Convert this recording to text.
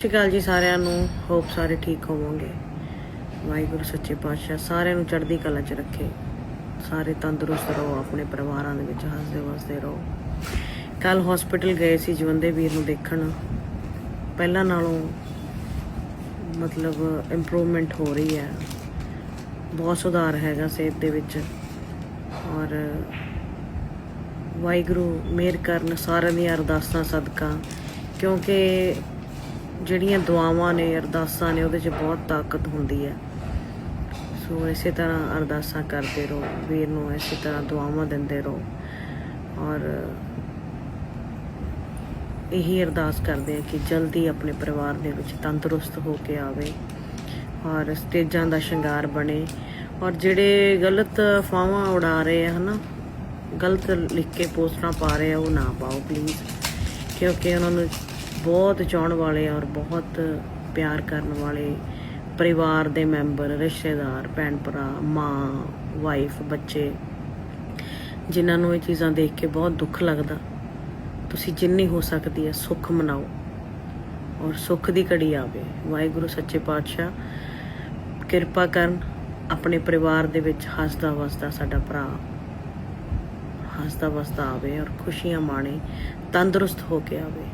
ਸਤਿ ਸ਼੍ਰੀ ਅਕਾਲ ਜੀ ਸਾਰਿਆਂ ਨੂੰ, ਹੋਪ ਸਾਰੇ ਠੀਕ ਹੋਵੋਗੇ। ਵਾਹਿਗੁਰੂ, ਸੱਚੇ ਪਾਤਸ਼ਾਹ, ਸਾਰਿਆਂ ਨੂੰ ਚੜ੍ਹਦੀ ਕਲਾ 'ਚ ਰੱਖੇ। ਸਾਰੇ ਤੰਦਰੁਸਤ ਰਹੋ, ਆਪਣੇ ਪਰਿਵਾਰਾਂ ਦੇ ਵਿੱਚ ਹੱਸਦੇ ਵਸਦੇ ਰਹੋ। ਕੱਲ ਹਸਪੀਟਲ ਗਏ ਸੀ ਜਵੰਦੇ ਵੀਰ ਨੂੰ ਦੇਖਣ। ਪਹਿਲਾਂ ਨਾਲੋਂ ਮਤਲਬ ਇੰਪਰੂਵਮੈਂਟ ਹੋ ਰਹੀ ਹੈ। ਬਹੁਤ ਸੁਧਾਰ ਹੈਗਾ ਸਿਹਤ ਦੇ ਵਿੱਚ। ਔਰ ਵਾਹਿਗੁਰੂ, ਮਿਹਰ ਕਰਨ ਸਾਰਿਆਂ ਦੀਆਂ ਅਰਦਾਸਾਂ, ਸਦਕਾ। ਕਿਉਂਕਿ ਜਿਹੜੀਆਂ ਦੁਆਵਾਂ ਨੇ, ਅਰਦਾਸਾਂ ਨੇ, ਉਹਦੇ 'ਚ ਬਹੁਤ ਤਾਕਤ ਹੁੰਦੀ ਹੈ। ਸੋ ਇਸੇ ਤਰ੍ਹਾਂ ਅਰਦਾਸਾਂ ਕਰਦੇ ਰਹੋ, ਵੀਰ ਨੂੰ ਇਸੇ ਤਰ੍ਹਾਂ ਦੁਆਵਾਂ ਦਿੰਦੇ ਰਹੋ। ਔਰ ਇਹੀ ਅਰਦਾਸ ਕਰਦੇ ਆ ਕਿ ਜਲਦੀ ਆਪਣੇ ਪਰਿਵਾਰ ਦੇ ਵਿੱਚ ਤੰਦਰੁਸਤ ਹੋ ਕੇ ਆਵੇ ਔਰ ਸਟੇਜਾਂ ਦਾ ਸ਼ਿੰਗਾਰ ਬਣੇ। ਔਰ ਜਿਹੜੇ ਗਲਤ ਅਫਵਾਹਾਂ ਉਡਾ ਰਹੇ ਆ, ਹਨਾ, ਗਲਤ ਲਿਖ ਕੇ ਪੋਸਟਰਾਂ ਪਾ ਰਹੇ ਆ, ਉਹ ਨਾ ਪਾਓ ਪਲੀਜ਼ ਕਿਉਂਕਿ ਉਹਨਾਂ ਨੂੰ ਬਹੁਤ ਚਾਹਣ ਵਾਲੇ ਔਰ ਬਹੁਤ ਪਿਆਰ ਕਰਨ ਵਾਲੇ ਪਰਿਵਾਰ ਦੇ ਮੈਂਬਰ, ਰਿਸ਼ਤੇਦਾਰ, ਭੈਣ ਭਰਾ, ਮਾਂ ਵਾਈਫ ਬੱਚੇ, ਜਿਨ੍ਹਾਂ ਨੂੰ ਇਹ ਚੀਜ਼ਾਂ ਦੇਖ ਕੇ ਬਹੁਤ ਦੁੱਖ ਲੱਗਦਾ। ਤੁਸੀਂ ਜਿੰਨੀ ਹੋ ਸਕਦੀ ਹੈ ਸੁੱਖ ਮਨਾਓ ਔਰ ਸੁੱਖ ਦੀ ਘੜੀ ਆਵੇ। ਵਾਹਿਗੁਰੂ, ਸੱਚੇ ਪਾਤਸ਼ਾਹ, ਕਿਰਪਾ ਕਰਨ ਆਪਣੇ ਪਰਿਵਾਰ ਦੇ ਵਿੱਚ ਹੱਸਦਾ ਵਸਦਾ ਸਾਡਾ ਭਰਾ ਹੱਸਦਾ ਵਸਦਾ ਆਵੇ ਔਰ ਖੁਸ਼ੀਆਂ ਮਾਣੇ, ਤੰਦਰੁਸਤ ਹੋ ਕੇ ਆਵੇ।